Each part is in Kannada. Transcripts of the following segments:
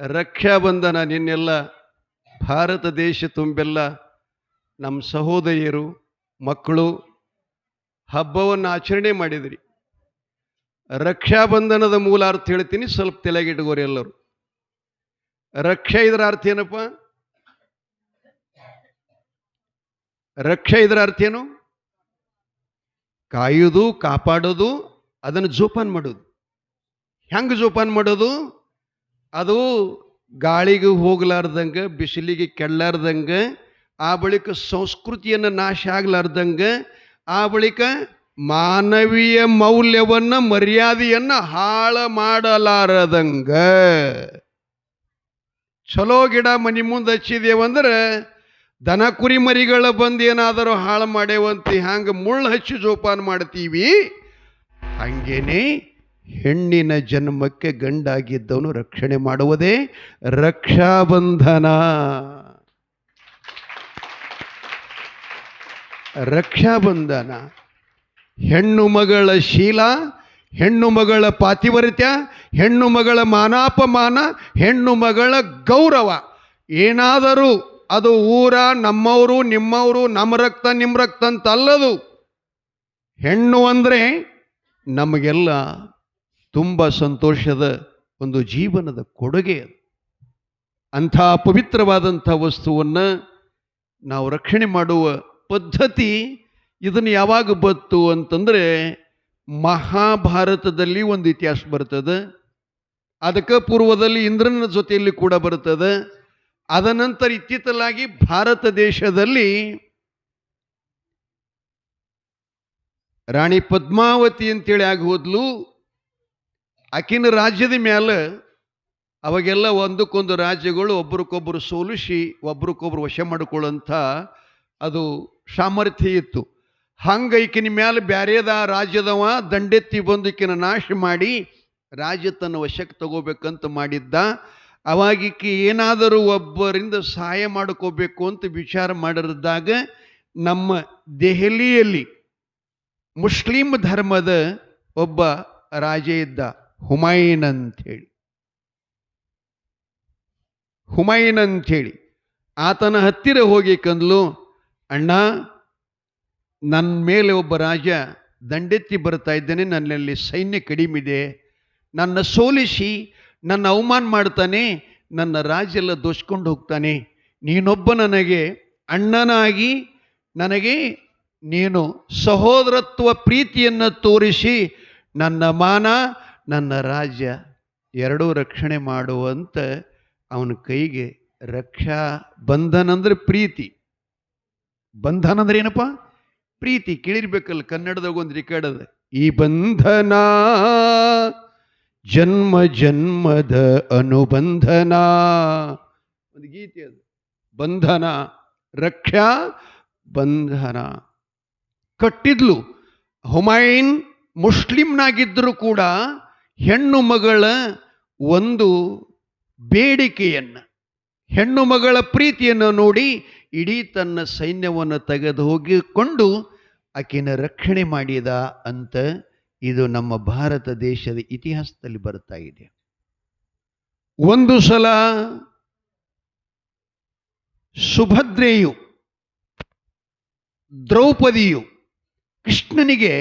ರಕ್ಷಾಬಂಧನ ನಿನ್ನೆಲ್ಲ ಭಾರತ ದೇಶ ತುಂಬೆಲ್ಲ. ನಮ್ಮ ಸಹೋದರಿಯರು, ಮಕ್ಕಳು ಹಬ್ಬವನ್ನು ಆಚರಣೆ ಮಾಡಿದ್ರಿ. ರಕ್ಷಾಬಂಧನದ ಮೂಲ ಅರ್ಥ ಹೇಳ್ತೀನಿ, ಸ್ವಲ್ಪ ತಲೆಗಿಟ್ಕೋರಿ ಎಲ್ಲರೂ. ರಕ್ಷೆ ಇದರ ಅರ್ಥ ಏನಪ್ಪ? ರಕ್ಷೆ ಇದರ ಅರ್ಥ ಏನು? ಕಾಯೋದು, ಕಾಪಾಡೋದು, ಅದನ್ನು ಜೋಪಾನ ಮಾಡೋದು. ಹೆಂಗೆ ಜೋಪಾನ ಮಾಡೋದು? ಅದು ಗಾಳಿಗೆ ಹೋಗ್ಲಾರ್ದಂಗೆ, ಬಿಸಿಲಿಗೆ ಕೆಳ್ಳಾರ್ದಂಗೆ, ಆ ಬಳಿಕ ಸಂಸ್ಕೃತಿಯನ್ನು ನಾಶ ಆಗ್ಲಾರ್ದಂಗೆ, ಆ ಬಳಿಕ ಮಾನವೀಯ ಮೌಲ್ಯವನ್ನು, ಮರ್ಯಾದೆಯನ್ನು ಹಾಳು ಮಾಡಲಾರದಂಗ. ಚಲೋ ಗಿಡ ಮನೆ ಮುಂದೆ ಹಚ್ಚಿದೇವಂದ್ರೆ ದನ ಕುರಿ ಮರಿಗಳ ಬಂದು ಏನಾದರೂ ಹಾಳು ಮಾಡೇವಂತ ಹ್ಯಾಂಗೆ ಮುಳ್ಳು ಹಚ್ಚಿ ಜೋಪಾನ ಮಾಡ್ತೀವಿ, ಹಂಗೇನೆ ಹೆಣ್ಣಿನ ಜನ್ಮಕ್ಕೆ ಗಂಡಾಗಿದ್ದವನು ರಕ್ಷಣೆ ಮಾಡುವುದೇ ರಕ್ಷಾಬಂಧನ. ರಕ್ಷಾಬಂಧನ. ಹೆಣ್ಣು ಮಗಳ ಶೀಲ, ಹೆಣ್ಣು ಮಗಳ ಪಾತಿವರಿತ್ಯ, ಹೆಣ್ಣು ಮಗಳ ಮಾನಾಪಮಾನ, ಹೆಣ್ಣು ಮಗಳ ಗೌರವ. ಏನಾದರೂ ಅದು ಊರ, ನಮ್ಮವರು, ನಿಮ್ಮವರು, ನಮ್ಮ ರಕ್ತ, ನಿಮ್ಮ ರಕ್ತ ಅಂತ ಅಲ್ಲದು ಹೆಣ್ಣು ಅಂದರೆ ನಮಗೆಲ್ಲ ತುಂಬ ಸಂತೋಷದ ಒಂದು ಜೀವನದ ಕೊಡುಗೆ ಅದು. ಅಂಥ ಪವಿತ್ರವಾದಂಥ ವಸ್ತುವನ್ನು ನಾವು ರಕ್ಷಣೆ ಮಾಡುವ ಪದ್ಧತಿ ಇದನ್ನು ಯಾವಾಗ ಬತ್ತು ಅಂತಂದರೆ ಮಹಾಭಾರತದಲ್ಲಿ ಒಂದು ಇತಿಹಾಸ ಬರ್ತದೆ. ಅದಕ್ಕೆ ಪೂರ್ವದಲ್ಲಿ ಇಂದ್ರನ ಜೊತೆಯಲ್ಲಿ ಕೂಡ ಬರ್ತದೆ. ಅದನಂತರ ಇತ್ತಿತ್ತಲಾಗಿ ಭಾರತ ದೇಶದಲ್ಲಿ ರಾಣಿ ಪದ್ಮಾವತಿ ಅಂತೇಳಿ ಆಗಿ ಹೋದ್ಲು. ಆಕಿನ ರಾಜ್ಯದ ಮೇಲೆ ಅವಾಗೆಲ್ಲ ಒಂದಕ್ಕೊಂದು ರಾಜ್ಯಗಳು ಒಬ್ರಿಗೊಬ್ಬರು ಸೋಲಿಸಿ, ಒಬ್ರಿಗೊಬ್ರು ವಶ ಮಾಡಿಕೊಳ್ಳುವಂಥ ಅದು ಸಾಮರ್ಥ್ಯ ಇತ್ತು. ಹಂಗೆ ಈಕಿನ ಮೇಲೆ ಬ್ಯಾರೇದ ರಾಜ್ಯದವ ದಂಡೆತ್ತಿ ಬಂದು ಈಕಿನ ನಾಶ ಮಾಡಿ ರಾಜ್ಯ ತನ್ನ ವಶಕ್ಕೆ ತಗೋಬೇಕಂತ ಮಾಡಿದ್ದ. ಅವಾಗಿಕ್ಕೆ ಏನಾದರೂ ಒಬ್ಬರಿಂದ ಸಹಾಯ ಮಾಡ್ಕೋಬೇಕು ಅಂತ ವಿಚಾರ ಮಾಡಿದಾಗ ನಮ್ಮ ದೆಹಲಿಯಲ್ಲಿ ಮುಸ್ಲಿಂ ಧರ್ಮದ ಒಬ್ಬ ರಾಜ ಇದ್ದ. ಹುಮಾಯೂನ್ ಅಂಥೇಳಿ ಹುಮಾಯಿನ್ ಅಂಥೇಳಿ ಆತನ ಹತ್ತಿರ ಹೋಗಿ ಕಂದ್ಲು, ಅಣ್ಣ ನನ್ನ ಮೇಲೆ ಒಬ್ಬ ರಾಜ ದಂಡೆತ್ತಿ ಬರ್ತಾ ಇದ್ದೇನೆ, ನನ್ನಲ್ಲಿ ಸೈನ್ಯ ಕಡಿಮೆ ಇದೆ. ನನ್ನ ಸೋಲಿಸಿ, ನನ್ನ ಅವಮಾನ ಮಾಡ್ತಾನೆ, ನನ್ನ ರಾಜೆಲ್ಲ ದೋಷ್ಕೊಂಡು ಹೋಗ್ತಾನೆ. ನೀನೊಬ್ಬ ನನಗೆ ಅಣ್ಣನಾಗಿ, ನನಗೆ ನೀನು ಸಹೋದರತ್ವ ಪ್ರೀತಿಯನ್ನು ತೋರಿಸಿ, ನನ್ನ ಮಾನ ನನ್ನ ರಾಜ್ಯ ಎರಡೂ ರಕ್ಷಣೆ ಮಾಡುವಂತೆ ಅವನ ಕೈಗೆ ರಕ್ಷಾ ಬಂಧನ ಅಂದ್ರೆ ಪ್ರೀತಿ. ಬಂಧನ ಅಂದ್ರೆ ಏನಪ್ಪ? ಪ್ರೀತಿ. ಕೇಳಿರ್ಬೇಕಲ್ಲ ಕನ್ನಡದಾಗ ಒಂದು ಅದ. ಈ ಬಂಧನ ಜನ್ಮ ಜನ್ಮದ ಅನುಬಂಧನ. ಒಂದು ಗೀತೆ ಅದು. ಬಂಧನ, ರಕ್ಷಾ, ಬಂಧನ. ಕಟ್ಟಿದ್ಲು ಹುಮಾಯೂನ್ ಮುಸ್ಲಿಮ್ನಾಗಿದ್ದರೂ ಕೂಡ ಹೆಣ್ಣು ಮಗಳ ಒಂದು ಬೇಡಿಕೆಯನ್ನು, ಹೆಣ್ಣು ಮಗಳ ಪ್ರೀತಿಯನ್ನು ನೋಡಿ ಇಡೀ ತನ್ನ ಸೈನ್ಯವನ್ನು ತೆಗೆದು ಹೋಗಿಕೊಂಡು ಆಕೆನ ರಕ್ಷಣೆ ಮಾಡಿದ ಅಂತ ಇದು ನಮ್ಮ ಭಾರತ ದೇಶದ ಇತಿಹಾಸದಲ್ಲಿ ಬರ್ತಾ ಇದೆ. ಒಂದು ಸಲ ಸುಭದ್ರೆಯು, ದ್ರೌಪದಿಯು ಕೃಷ್ಣನಿಗೆ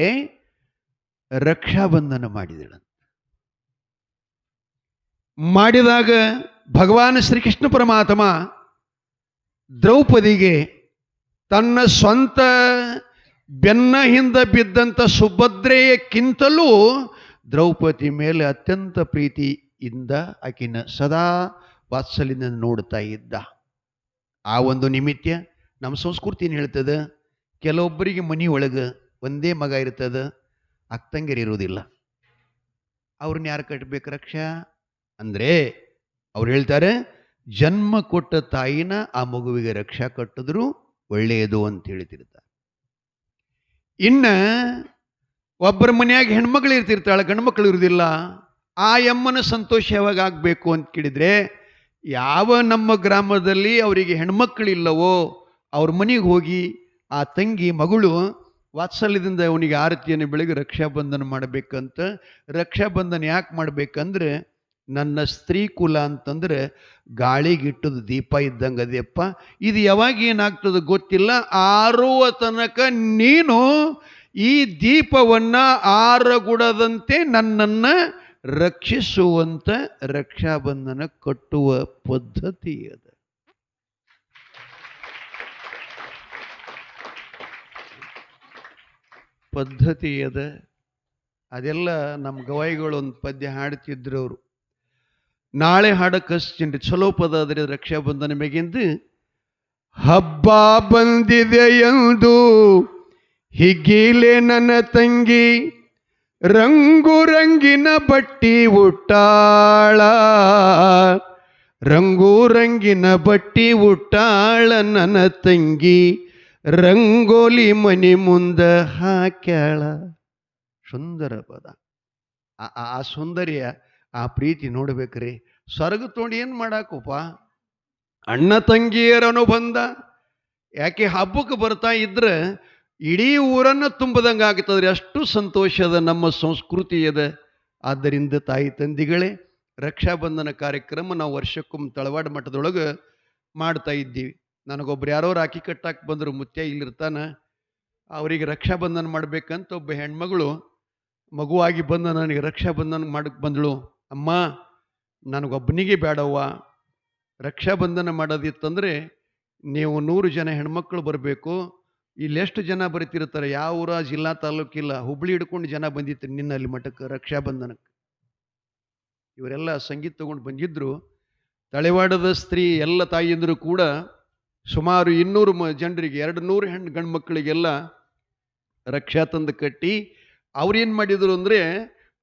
ರಕ್ಷಾಬಂಧನ ಮಾಡಿದಳು ಮಾಡಿದಾಗ ಭಗವಾನ್ ಶ್ರೀಕೃಷ್ಣ ಪರಮಾತ್ಮ ದ್ರೌಪದಿಗೆ ತನ್ನ ಸ್ವಂತ ಬೆನ್ನ ಹಿಂದೆ ಬಿದ್ದಂಥ ಸುಭದ್ರೆಯಕ್ಕಿಂತಲೂ ದ್ರೌಪದಿ ಮೇಲೆ ಅತ್ಯಂತ ಪ್ರೀತಿಯಿಂದ ಆಕಿನ ಸದಾ ವಾತ್ಸಲ್ಯದಿಂದ ನೋಡ್ತಾ ಇದ್ದ. ಆ ಒಂದು ನಿಮಿತ್ತ ನಮ್ಮ ಸಂಸ್ಕೃತಿ ಏನು ಹೇಳ್ತದೆ? ಕೆಲವೊಬ್ಬರಿಗೆ ಮನೆಯೊಳಗೆ ಒಂದೇ ಮಗ ಇರ್ತದೆ ಇರುವುದಿಲ್ಲ. ಅವ್ರನ್ನ ಯಾರು ಕಟ್ಟಬೇಕು ರಕ್ಷಾ? ಅಂದರೆ ಅವ್ರು ಹೇಳ್ತಾರೆ, ಜನ್ಮ ಕೊಟ್ಟ ತಾಯಿನ ಆ ಮಗುವಿಗೆ ರಕ್ಷಾ ಕಟ್ಟಿದ್ರು ಒಳ್ಳೆಯದು ಅಂತ ಹೇಳ್ತಿರ್ತಾರೆ. ಇನ್ನು ಒಬ್ಬರ ಮನೆಯಾಗ ಹೆಣ್ಮಕ್ಳು ಇರ್ತಿರ್ತಾಳೆ, ಗಂಡ್ಮಕ್ಳು ಇರುವುದಿಲ್ಲ ಆ ಎಮ್ಮನ ಸಂತೋಷ ಯಾವಾಗ ಆಗಬೇಕು ಅಂತ ಕೇಳಿದರೆ, ಯಾವ ನಮ್ಮ ಗ್ರಾಮದಲ್ಲಿ ಅವರಿಗೆ ಹೆಣ್ಮಕ್ಳಿಲ್ಲವೋ ಅವ್ರ ಮನೆಗೆ ಹೋಗಿ ಆ ತಂಗಿ ಮಗಳು ವಾತ್ಸಲ್ಯದಿಂದ ಅವನಿಗೆ ಆರತಿಯನ್ನು ಬೆಳಗ್ಗೆ ರಕ್ಷಾಬಂಧನ ಮಾಡಬೇಕಂತ, ರಕ್ಷಾಬಂಧನ ಯಾಕೆ ಮಾಡಬೇಕಂದ್ರೆ ನನ್ನ ಸ್ತ್ರೀ ಕುಲ ಅಂತಂದರೆ ಗಾಳಿಗಿಟ್ಟದ ದೀಪ ಇದ್ದಂಗೆ ಅದೆಯಪ್ಪ ಇದು ಯಾವಾಗ ಏನಾಗ್ತದೆ ಗೊತ್ತಿಲ್ಲ. ಆರುವ ತನಕ ನೀನು ಈ ದೀಪವನ್ನ ಆರಗುಡದಂತೆ ನನ್ನನ್ನು ರಕ್ಷಿಸುವಂಥ ರಕ್ಷಾಬಂಧನ ಕಟ್ಟುವ ಪದ್ಧತಿ ಅದು. ಪದ್ಧತಿ ಅದ. ಅದೆಲ್ಲ ನಮ್ಮ ಗವಾಯಿಗಳು ಒಂದು ಪದ್ಯ ಹಾಡ್ತಿದ್ರು ಅವರು. ನಾಳೆ ಹಾಡಕ್ಕೆ ಹಚ್ತೀನಿ ಚಲೋ ಪದ ಅದ್ರಿ ರಕ್ಷಾಬಂಧನ ಮ್ಯಾಗಿಂದು. ಹಬ್ಬ ಬಂದಿದೆ ಎಂದು ಹಿಗ್ಗಿಲೆ ನನ್ನ ತಂಗಿ ರಂಗು ರಂಗಿನ ಬಟ್ಟಿ ಉಟ್ಟಾಳ. ರಂಗು ರಂಗಿನ ಬಟ್ಟಿ ಉಟ್ಟಾಳ ನನ್ನ ತಂಗಿ ರಂಗೋಲಿ ಮನಿ ಮುಂದ ಹಾಕ್ಯಾಳ. ಸುಂದರ ಪದ. ಆ ಸೌಂದರ್ಯ ಆ ಪ್ರೀತಿ ನೋಡ್ಬೇಕ್ರಿ. ಸ್ವರ್ಗ ತೊಗೊಂಡು ಏನು ಮಾಡಾಕಪ್ಪ ಅಣ್ಣ ತಂಗಿಯರನು ಬಂದ. ಯಾಕೆ ಹಬ್ಬಕ್ಕೆ ಬರ್ತಾ ಇದ್ರೆ ಇಡೀ ಊರನ್ನು ತುಂಬದಂಗೆ ಆಗ್ತದ್ರಿ. ಅಷ್ಟು ಸಂತೋಷದ ನಮ್ಮ ಸಂಸ್ಕೃತಿ ಇದೆ ಆದ್ದರಿಂದ ತಾಯಿ ತಂದಿಗಳೇ ರಕ್ಷಾಬಂಧನ ಕಾರ್ಯಕ್ರಮ ನಾವು ವರ್ಷಕ್ಕೊಮ್ಮೆ ತಳವಾಡ ಮಠದೊಳಗೆ ಮಾಡ್ತಾ ಇದ್ದೀವಿ. ನನಗೊಬ್ರು ಯಾರೋ ರಾಖಿ ಕಟ್ಟಾಕ್ ಬಂದರು, ಮುತ್ಯ ಇಲ್ಲಿರ್ತಾನೆ. ಅವರಿಗೆ ರಕ್ಷಾಬಂಧನ ಮಾಡ್ಬೇಕಂತ ಒಬ್ಬ ಹೆಣ್ಮಗಳು ಮಗುವಾಗಿ ಬಂದ, ನನಗೆ ರಕ್ಷಾಬಂಧನ ಮಾಡಕ್ಕೆ ಬಂದಳು. ಅಮ್ಮ, ನನಗೊಬ್ಬನಿಗೆ ಬೇಡವ್ವ. ರಕ್ಷಾಬಂಧನ ಮಾಡೋದಿತ್ತಂದರೆ ನೀವು ನೂರು ಜನ ಹೆಣ್ಮಕ್ಳು ಬರಬೇಕು. ಇಲ್ಲಿ ಎಷ್ಟು ಜನ ಬರ್ತಿರ್ತಾರೆ? ಯಾವ ಊರ, ಜಿಲ್ಲಾ ತಾಲೂಕಿಲ್ಲ ಹುಬ್ಳಿ ಹಿಡ್ಕೊಂಡು ಜನ ಬಂದಿತ್ತು ನಿನ್ನಲ್ಲಿ ಮಠಕ್ಕೆ ರಕ್ಷಾಬಂಧನಕ್ಕೆ. ಇವರೆಲ್ಲ ಸಂಗೀತ ತಗೊಂಡು ಬಂದಿದ್ದರು ತಳೆವಾಡದ ಸ್ತ್ರೀ ಎಲ್ಲ ತಾಯಿಯಂದರು ಕೂಡ ಸುಮಾರು ಇನ್ನೂರು ಮ, ಜನರಿಗೆ ಎರಡು ನೂರು ಹೆಣ್ಣು ಗಂಡು ಮಕ್ಕಳಿಗೆಲ್ಲ ರಕ್ಷಾ ತಂದು ಕಟ್ಟಿ ಅವ್ರೇನು ಮಾಡಿದರು ಅಂದರೆ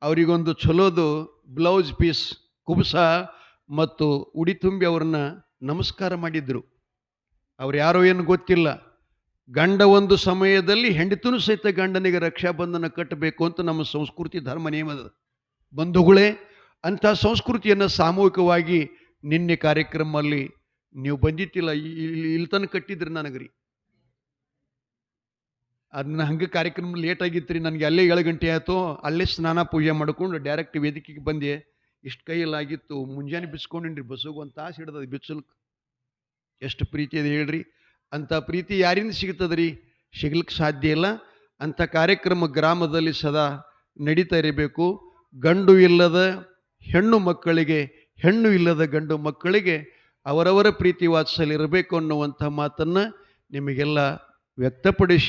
ಅವರಿಗೊಂದು ಚಲೋದು ಬ್ಲೌಸ್ ಪೀಸ್, ಕುಬ್ಸ ಮತ್ತು ಉಡಿ ತುಂಬಿ ಅವ್ರನ್ನ ನಮಸ್ಕಾರ ಮಾಡಿದ್ರು. ಅವ್ರು ಯಾರೋ ಏನು ಗೊತ್ತಿಲ್ಲ. ಗಂಡ ಒಂದು ಸಮಯದಲ್ಲಿ ಹೆಂಡತನು ಸಹಿತ ಗಂಡನಿಗೆ ರಕ್ಷಾಬಂಧನ ಕಟ್ಟಬೇಕು ಅಂತ ನಮ್ಮ ಸಂಸ್ಕೃತಿ, ಧರ್ಮ, ನಿಯಮದ ಬಂಧುಗಳೇ, ಅಂಥ ಸಂಸ್ಕೃತಿಯನ್ನು ಸಾಮೂಹಿಕವಾಗಿ ನಿನ್ನೆ ಕಾರ್ಯಕ್ರಮದಲ್ಲಿ ನೀವು ಬಂದಿತ್ತಿಲ್ಲ ಇಲ್ಲಿ ತನಕ ಕಟ್ಟಿದ್ರಿ ನನಗ್ರಿ. ಅದನ್ನ ಹಂಗೆ ಕಾರ್ಯಕ್ರಮ ಲೇಟ್ ಆಗಿತ್ತು ರೀ ನನಗೆ ಅಲ್ಲೇ ಏಳು ಗಂಟೆ ಆಯಿತು, ಅಲ್ಲೇ ಸ್ನಾನ ಪೂಜೆ ಮಾಡ್ಕೊಂಡು ಡೈರೆಕ್ಟ್ ವೇದಿಕೆಗೆ ಬಂದೆ. ಇಷ್ಟು ಕೈಯಲ್ಲಾಗಿತ್ತು, ಮುಂಜಾನೆ ಬಿಸ್ಕೊಂಡಿನ್ರಿ ಬಸ್ಸಿಗೆ ಒಂದು ತಾಸು ಹಿಡ್ದದ ಬಿಚ್ಚಲ್ಕ್. ಎಷ್ಟು ಪ್ರೀತಿ ಅದು ಹೇಳ್ರಿ. ಅಂಥ ಪ್ರೀತಿ ಯಾರಿಂದ ಸಿಗ್ತದ್ರಿ? ಸಿಗ್ಲಿಕ್ಕೆ ಸಾಧ್ಯ ಇಲ್ಲ. ಅಂಥ ಕಾರ್ಯಕ್ರಮ ಗ್ರಾಮದಲ್ಲಿ ಸದಾ ನಡೀತಾ ಇರಬೇಕು. ಗಂಡು ಇಲ್ಲದ ಹೆಣ್ಣು ಮಕ್ಕಳಿಗೆ, ಹೆಣ್ಣು ಇಲ್ಲದ ಗಂಡು ಮಕ್ಕಳಿಗೆ ಅವರವರ ಪ್ರೀತಿ ವಾತ್ಸಲ್ಯ ಇರಬೇಕು ಅನ್ನುವಂಥ ಮಾತನ್ನು ನಿಮಗೆಲ್ಲ ವ್ಯಕ್ತಪಡಿಸಿ.